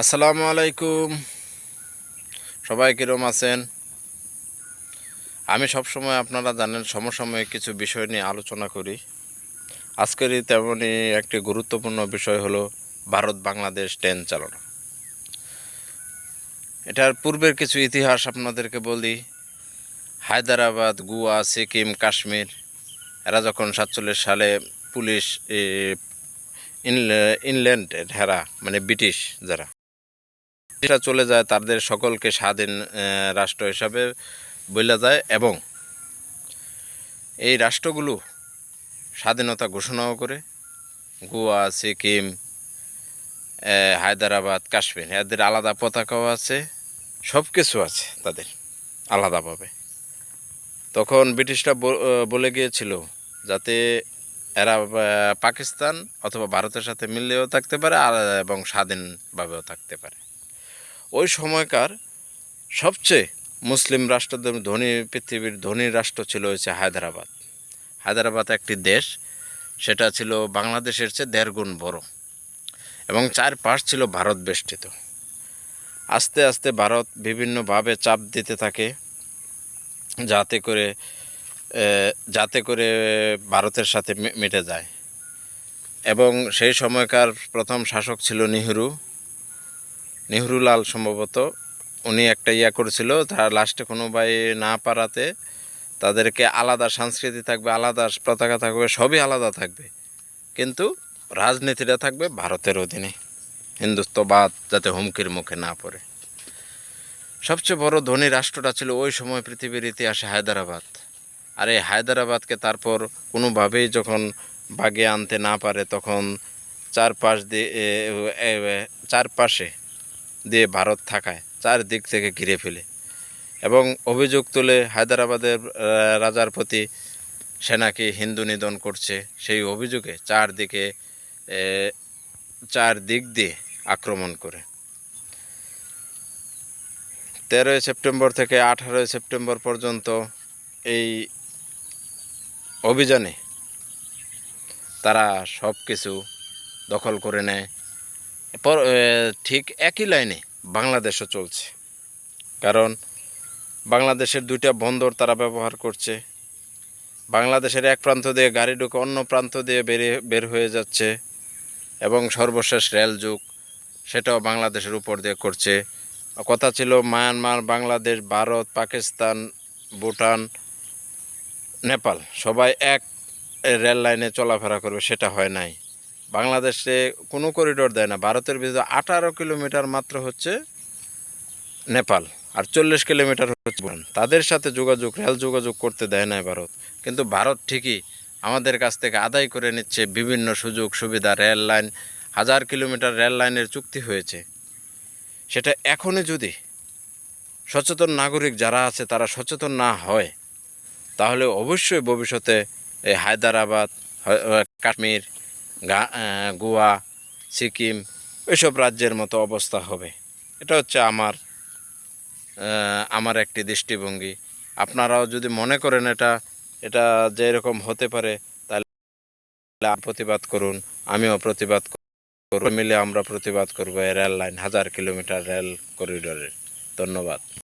আসসালামু আলাইকুম। সবাই কীরম আছেন? আমি সবসময় আপনারা জানেন, সমসাময়িক কিছু বিষয় নিয়ে আলোচনা করি। আজকেরই তেমনই একটি গুরুত্বপূর্ণ বিষয় হলো ভারত বাংলাদেশ ট্রেন চালনা। এটার পূর্বের কিছু ইতিহাস আপনাদেরকে বলি। হায়দ্রাবাদ, গোয়া, সিকিম, কাশ্মীর, এরা যখন সাতচল্লিশ সালে পুলিশ ইনল্যান্ড হেরা মানে ব্রিটিশ যারা ব্রিটিশরা চলে যায়, তাদের সকলকে স্বাধীন রাষ্ট্র হিসাবে বলা যায় এবং এই রাষ্ট্রগুলো স্বাধীনতা ঘোষণাও করে। গোয়া, সিকিম হায়দ্রাবাদ, কাশ্মীর, এদের আলাদা পতাকাও আছে সব কিছু আছে তাদের আলাদাভাবে। তখন ব্রিটিশরা বলে গিয়েছিল যাতে এরা পাকিস্তান অথবা ভারতের সাথে মিললেও থাকতে পারে, আর এবং স্বাধীনভাবেও থাকতে পারে। ওই সময়কার সবচেয়ে মুসলিম রাষ্ট্রদের ধনী, পৃথিবীর ধনী রাষ্ট্র ছিল হচ্ছে হায়দ্রাবাদ। হায়দ্রাবাদ একটি দেশ, সেটা ছিল বাংলাদেশের চেয়ে দেড় গুণ বড় এবং চারপাশ ছিল ভারত বেষ্টিত। আস্তে আস্তে ভারত বিভিন্নভাবে চাপ দিতে থাকে, যাতে করে যাতে করে ভারতের সাথে মিটে যায়। এবং সেই সময়কার প্রথম শাসক ছিল নেহরু। নেহরুলাল সম্ভবত, উনি একটা ইয়া করেছিল, তার লাস্টে কোনো ভাই না পারাতে তাদেরকে আলাদা সংস্কৃতি থাকবে, আলাদা পতাকা থাকবে, সবই আলাদা থাকবে। কিন্তু রাজনীতিটা থাকবে ভারতের অধীনে, হিন্দুত্ববাদ যাতে হুমকির মুখে না পড়ে। সবচেয়ে বড় ধনী রাষ্ট্রটা ছিল ওই সময় পৃথিবীর ইতিহাসে হায়দ্রাবাদ। আর এই হায়দ্রাবাদকে তারপর কোনোভাবেই যখন বাগে আনতে না পারে, তখন চারপাশ দিয়ে চারপাশে দিয়ে ভারত থাকায় চারদিক থেকে ঘিরে ফেলে। এবং অভিযোগ তুলে হায়দ্রাবাদের রাজার প্রতি সেনাকে হিন্দু নিধন করছে। সেই অভিযোগে চারদিকে এ, চার দিক দিয়ে আক্রমণ করে। তেরোই সেপ্টেম্বর থেকে আঠারোই সেপ্টেম্বর পর্যন্ত এই অভিযানে তারা সব কিছু দখল করে নেয়। পর ঠিক একই লাইনে বাংলাদেশও চলছে। কারণ বাংলাদেশের দুইটা বন্দর তারা ব্যবহার করছে। বাংলাদেশের এক প্রান্ত দিয়ে গাড়ি ঢুকে অন্য প্রান্ত দিয়ে বেরিয়ে, বের হয়ে যাচ্ছে এবং সর্বশেষ রেল যুগ, সেটাও বাংলাদেশের উপর দিয়ে করছে। কথা ছিল মায়ানমার, বাংলাদেশ, ভারত, পাকিস্তান, ভুটান, নেপাল, সবাই এক রেল লাইনে চলাফেরা করবে, সেটা হয় নাই। বাংলাদেশে কোনো করিডোর দেয় না। ভারতের ভিতরে আঠারো কিলোমিটার মাত্র হচ্ছে নেপাল আর চল্লিশ কিলোমিটার হচ্ছে তাদের সাথে যোগাযোগ, রেল যোগাযোগ করতে দেয় না ভারত। কিন্তু ভারত ঠিকই আমাদের কাছ থেকে আদায় করে নিচ্ছে বিভিন্ন সুযোগ, সুবিধা, রেল লাইন। হাজার কিলোমিটার রেল লাইনের চুক্তি হয়েছে। সেটা এখনই যদি সচেতন নাগরিক যারা আছে তারা সচেতন না হয়, তাহলে অবশ্যই ভবিষ্যতে এই হায়দ্রাবাদ কাশ্মীর গোয়া, সিকিম, এসব রাজ্যের মতো অবস্থা হবে। এটা হচ্ছে আমার আমার একটি দৃষ্টিভঙ্গি। আপনারাও যদি মনে করেন এটা এটা যে এরকম হতে পারে, তাহলে প্রতিবাদ করুন, আমিও প্রতিবাদ করব, মিলে আমরা প্রতিবাদ করব রেল লাইন, হাজার কিলোমিটার রেল করিডোরের। ধন্যবাদ।